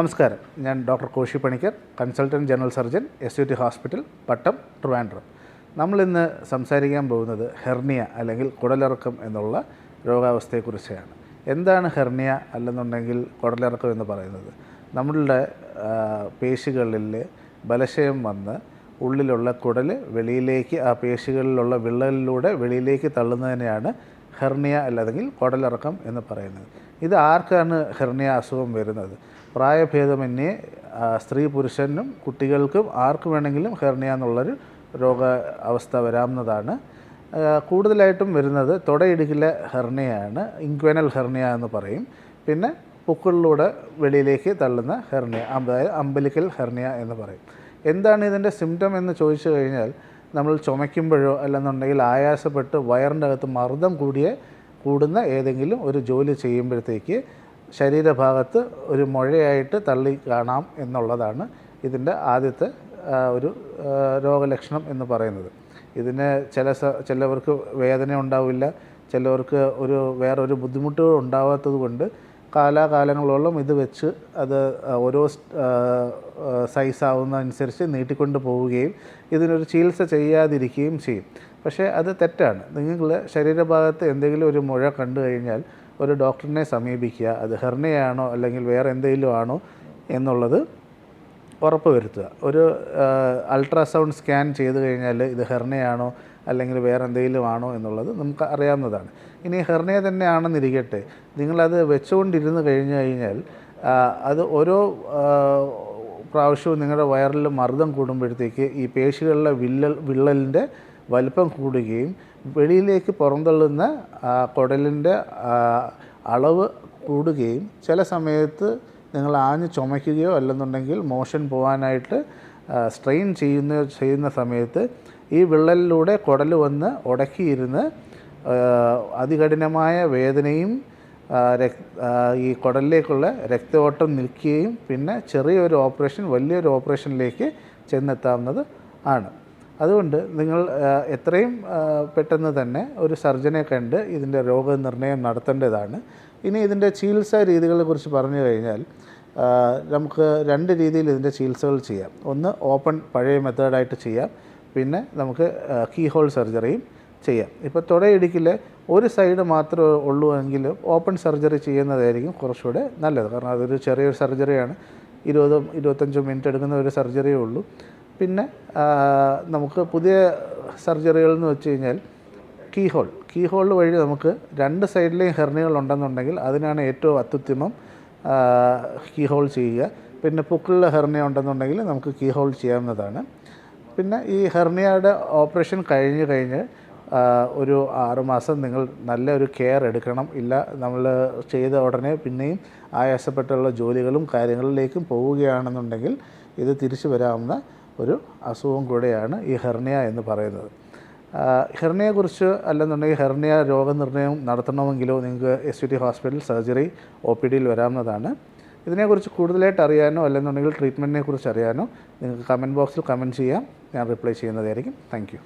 നമസ്കാരം. ഞാൻ doctor Koshy Panicker consultant general surgeon S U T hospital Pattom Trivandrum. നമ്മളിന്ന് സംസാരിക്കാൻ പോകുന്നത് ഹെർണിയ അല്ലെങ്കിൽ കുടലിറക്കം എന്നുള്ള രോഗാവസ്ഥയെക്കുറിച്ചാണ്. എന്താണ് ഹെർണിയ അല്ലെന്നുണ്ടെങ്കിൽ കുടലിറക്കം എന്ന് പറയുന്നത്? നമ്മളുടെ പേശികളിൽ ബലക്ഷയം വന്ന് ഉള്ളിലുള്ള കുടൽ വെളിയിലേക്ക് ആ പേശികളിലുള്ള വിള്ളലിലൂടെ വെളിയിലേക്ക് തള്ളുന്നതിനെയാണ് ഹെർണിയ അല്ലെങ്കിൽ കുടലിറക്കം എന്ന് പറയുന്നത്. ഇത് ആർക്കാണ് ഹെർണിയ അസുഖം വരുന്നത്? പ്രായഭേദമന്യേ സ്ത്രീ പുരുഷനും കുട്ടികൾക്കും ആർക്ക് വേണമെങ്കിലും ഹെർണിയ എന്നുള്ളൊരു രോഗ അവസ്ഥ വരാവുന്നതാണ്. കൂടുതലായിട്ടും വരുന്നത് തുടയിടുക്കിലെ ഹെർണിയാണ് ഇൻക്വനൽ ഹെർണിയ എന്ന് പറയും. പിന്നെ പൊക്കിളിലൂടെ വെളിയിലേക്ക് തള്ളുന്ന ഹെർണിയ അതായത് അമ്പലിക്കൽ ഹെർണിയ എന്ന് പറയും. എന്താണ് ഇതിന്റെ സിംറ്റം എന്ന് ചോദിച്ചു കഴിഞ്ഞാൽ നമ്മൾ ചുമയ്ക്കുമ്പോഴോ അല്ലെന്നുണ്ടെങ്കിൽ ആയാസപ്പെട്ട് വയറിന്റെ അകത്ത് മർദ്ദം കൂടിയ കൂടുന്ന ഏതെങ്കിലും ഒരു ജോലി ചെയ്യുമ്പോഴത്തേക്ക് ശരീരഭാഗത്ത് ഒരു മുഴയായിട്ട് തള്ളി കാണാം എന്നുള്ളതാണ് ഇതിന്റെ ആദ്യത്തെ ഒരു രോഗലക്ഷണം എന്ന് പറയുന്നത്. ഇതിന് ചില ചിലവർക്ക് വേദന ഉണ്ടാവില്ല ചിലവർക്ക് ഒരു വേറൊരു ബുദ്ധിമുട്ടുകൾ ഉണ്ടാവാത്തത് കൊണ്ട് കാലാകാലങ്ങളോളം ഇത് വെച്ച് അത് ഓരോ സൈസ് ആവുന്നതനുസരിച്ച് നീട്ടിക്കൊണ്ട് പോവുകയും ഇതിനൊരു ചികിത്സ ചെയ്യാതിരിക്കുകയും ചെയ്യും. പക്ഷേ അത് തെറ്റാണ്. നിങ്ങൾ ശരീരഭാഗത്ത് എന്തെങ്കിലും ഒരു മുഴ കണ്ടു കഴിഞ്ഞാൽ ഒരു ഡോക്ടറിനെ സമീപിക്കുക അത് ഹെർണിയാണോ അല്ലെങ്കിൽ വേറെ എന്തെങ്കിലും ആണോ എന്നുള്ളത് ഉറപ്പ് വരുത്തുക ഒരു അൾട്രാസൗണ്ട് സ്കാൻ ചെയ്ത് കഴിഞ്ഞാൽ ഇത് ഹെർണിയാണോ അല്ലെങ്കിൽ വേറെ എന്തെങ്കിലും ആണോ എന്നുള്ളത് നമുക്ക് അറിയാവുന്നതാണ്. ഇനി ഹെർണിയ തന്നെയാണെന്നിരിക്കട്ടെ നിങ്ങളത് വെച്ചുകൊണ്ടിരുന്ന് കഴിഞ്ഞു കഴിഞ്ഞാൽ അത് ഓരോ പ്രാവശ്യവും നിങ്ങളുടെ വയറിൽ മർദ്ദം കൂടുമ്പോഴത്തേക്ക് ഈ പേശികളിലെ വിള്ളൽ വിള്ളലിന്റെ വലിപ്പം കൂടുകയും വെളിയിലേക്ക് പുറന്തള്ളുന്ന കുടലിന്റെ അളവ് കൂടുകയും ചില സമയത്ത് നിങ്ങൾ ആഞ്ഞ് ചുമയ്ക്കുകയോ അല്ലെന്നുണ്ടെങ്കിൽ മോഷൻ പോകാനായിട്ട് സ്ട്രെയിൻ ചെയ്യുന്ന ചെയ്യുന്ന സമയത്ത് ഈ വിള്ളലിലൂടെ കുടൽ വന്ന് ഉടക്കിയിരുന്ന് അതികഠിനമായ വേദനയും ഈ കുടലിലേക്കുള്ള രക്തയോട്ടം നിൽക്കുകയും പിന്നെ ചെറിയൊരു ഓപ്പറേഷൻ വലിയൊരു ഓപ്പറേഷനിലേക്ക് ചെന്നെത്താവുന്നത് ആണ്. അതുകൊണ്ട് നിങ്ങൾ എത്രയും പെട്ടെന്ന് തന്നെ ഒരു സർജനെ കണ്ട് ഇതിന്റെ രോഗനിർണയം നടത്തേണ്ടതാണ്. ഇനി ഇതിന്റെ ചികിത്സാ രീതികളെ കുറിച്ച് പറഞ്ഞു കഴിഞ്ഞാൽ നമുക്ക് രണ്ട് രീതിയിൽ ഇതിന്റെ ചികിത്സകൾ ചെയ്യാം. ഒന്ന് ഓപ്പൺ പഴയ മെത്തേഡായിട്ട് ചെയ്യാം. പിന്നെ നമുക്ക് കീ ഹോൾ സർജറിയും ചെയ്യാം. ഇപ്പോൾ തുടയിടുക്കിൽ ഒരു സൈഡ് മാത്രമേ ഉള്ളൂ എങ്കിലും ഓപ്പൺ സർജറി ചെയ്യുന്നതായിരിക്കും കുറച്ചുകൂടെ നല്ലത്. കാരണം അതൊരു ചെറിയൊരു സർജറിയാണ് ഇരുപതും ഇരുപത്തഞ്ചും മിനിറ്റ് എടുക്കുന്ന ഒരു സർജറിയേ ഉള്ളൂ. പിന്നെ നമുക്ക് പുതിയ സർജറികൾ എന്ന് വെച്ച് കഴിഞ്ഞാൽ കീ ഹോൾ. കീ ഹോൾ വഴി നമുക്ക് രണ്ട് സൈഡിലെയും ഹെർണികൾ ഉണ്ടെന്നുണ്ടെങ്കിൽ അതിനാണ് ഏറ്റവും അത്യുത്തമം കീ ഹോൾ ചെയ്യുക. പിന്നെ പുക്കിളിലെ ഹെർണിയ ഉണ്ടെന്നുണ്ടെങ്കിൽ നമുക്ക് കീ ഹോൾ ചെയ്യാവുന്നതാണ്. പിന്നെ ഈ ഹെർണിയയുടെ ഓപ്പറേഷൻ കഴിഞ്ഞ് കഴിഞ്ഞ് ഒരു ആറുമാസം നിങ്ങൾ നല്ല ഒരു കെയർ എടുക്കണം. ഇല്ല നമ്മൾ ചെയ്ത ഉടനെ പിന്നെയും ആയാസപ്പെട്ടുള്ള ജോലികളും കാര്യങ്ങളിലേക്കും പോവുകയാണെന്നുണ്ടെങ്കിൽ ഇത് തിരിച്ചു വരാവുന്ന ഒരു അസുഖം കൂടെയാണ് ഈ ഹെർണിയ എന്ന് പറയുന്നത്. ഹെർണിയെക്കുറിച്ച് അല്ലെന്നുണ്ടെങ്കിൽ ഹെർണിയ രോഗനിർണയം നടത്തണമെങ്കിലോ നിങ്ങൾക്ക് S U T hospital surgery O P ഡിയിൽ വരാവുന്നതാണ്. ഇതിനെക്കുറിച്ച് കൂടുതലായിട്ട് അറിയാനോ അല്ലെന്നുണ്ടെങ്കിൽ ട്രീറ്റ്മെന്റിനെ കുറിച്ച് അറിയാനോ നിങ്ങൾക്ക് കമന്റ് ബോക്സിൽ കമന്റ് ചെയ്യാം. ഞാൻ റിപ്ലൈ ചെയ്യുന്നതായിരിക്കും. താങ്ക്